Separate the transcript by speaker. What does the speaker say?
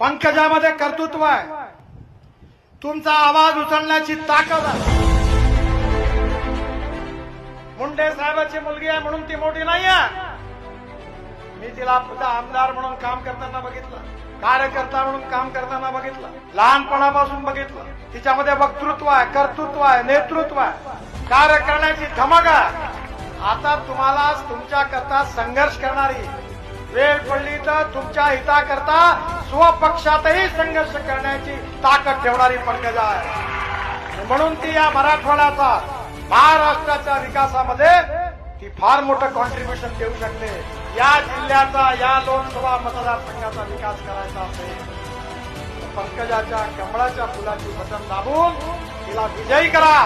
Speaker 1: पंकजामध्ये कर्तृत्व आहे. तुमचा आवाज उचलण्याची ताकद आहे. मुंडे साहेबाची मुलगी आहे म्हणून ती मोठी नाही आहे मी तिला आमदार म्हणून काम करताना बघितलं कार्यकर्ता म्हणून काम करताना बघितलं लहानपणापासून बघितलं. तिच्यामध्ये वक्तृत्व आहे कर्तृत्व आहे नेतृत्व आहे. कार्य करण्याची धमक आहे. आता तुम्हाला तुमच्या करता संघर्ष करणारी वेळ पडली तर तुमच्या हिताकरता स्वपक्षातही संघर्ष करण्याची ताकद ठेवणारी पंकजा आहे. म्हणून ती या मराठवाड्याचा महाराष्ट्राच्या विकासामध्ये ती फार मोठं कॉन्ट्रीब्युशन देऊ शकते. या जिल्ह्याचा या लोकसभा मतदारसंघाचा विकास करायचा असेल पंकजाच्या कमळाच्या फुलाची बटन दाबून तिला विजयी करा.